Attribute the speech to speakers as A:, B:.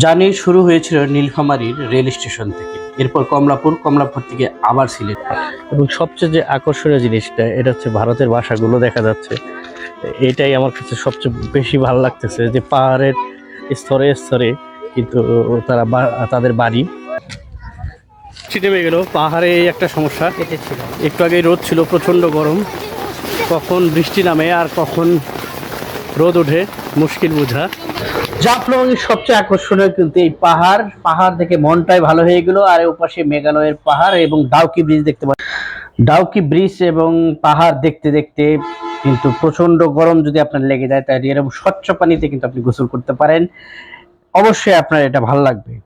A: Journey শুরু হয়েছিল নীলফামারীর রেল স্টেশন থেকে। এরপর কমলাপুর কমলাপুর থেকে আবার সিলেট।
B: এবং সবচেয়ে যে আকর্ষণীয় জিনিসটা এটা হচ্ছে ভারতের ভাষাগুলো দেখা যাচ্ছে। এটাই আমার কাছে সবচেয়ে বেশি ভালো লাগতেছে যে পাহাড়ের স্তরে স্তরে কিন্তু তারা বা- তাদের বাড়ি। নেমে গেল পাহাড়ে একটা সমস্যা। একটু আগে রোদ ছিল প্রচণ্ড গরম। কখন বৃষ্টি নামে আর কখন রোদ ওঠে, মুশকিল বোঝা।
A: জাফলংয়ের সবচেয়ে আকর্ষণীয় কিন্তু এই পাহাড়। পাহাড় দেখে মনটাই ভালো হয়ে গেল। আর ওপাশে মেঘালয়ের পাহাড় এবং ডাউকি ব্রিজ দেখতে পাচ্ছি। ডাউকি ব্রিজ এবং পাহাড় দেখতে দেখতে কিন্তু প্রচণ্ড গরম যদি আপনার লেগে যায়, তাহলে এরকম স্বচ্ছ পানিতে কিন্তু আপনি গোসল করতে পারেন। অবশ্যই আপনার এটা ভালো লাগবে।